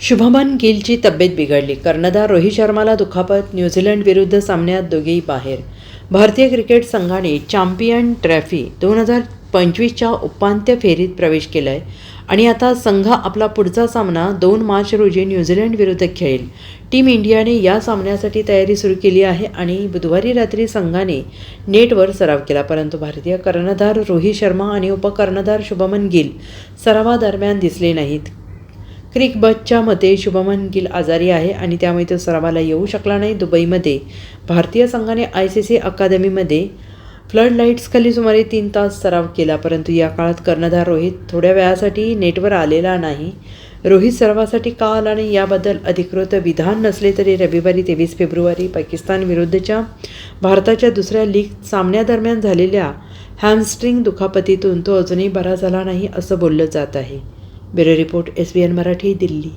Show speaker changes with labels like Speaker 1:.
Speaker 1: शुभमन गिलची तब्येत बिघडली. कर्णधार रोहित शर्माला दुखापत न्यूझीलंड विरुद्ध सामन्यात दोघेही बाहेर. भारतीय क्रिकेट संघाने चॅम्पियन ट्रॉफी दोन हजार पंचवीसच्या उपांत्य फेरीत प्रवेश केला आहे आणि आता संघ आपला पुढचा सामना दोन मार्च रोजी न्यूझीलंड विरुद्ध खेळेल. टीम इंडियाने या सामन्यासाठी तयारी सुरू केली आहे आणि बुधवारी रात्री संघाने नेटवर सराव केला. परंतु भारतीय कर्णधार रोहित शर्मा आणि उपकर्णधार शुभमन गिल सरावादरम्यान दिसले नाहीत. क्रिकबजच्या मते शुभमन गिल आजारी आहे आणि त्यामुळे तो सरावाला येऊ शकला नाही. दुबईमध्ये भारतीय संघाने आय सी सी अकादमीमध्ये फ्लड लाईट्सखाली सुमारे तीन तास सराव केला परंतु या काळात कर्णधार रोहित थोड्या वेळासाठी नेटवर आलेला नाही. रोहित सरावासाठी का आला नाही याबद्दल अधिकृत विधान नसले तरी रविवारी तेवीस फेब्रुवारी पाकिस्तान विरुद्धच्या भारताच्या दुसऱ्या लीग सामन्यादरम्यान झालेल्या हॅमस्ट्रिंग दुखापतीतून तो अजूनही बरा झाला नाही असं बोललं जात आहे. Bureau report S B N Marathi Delhi.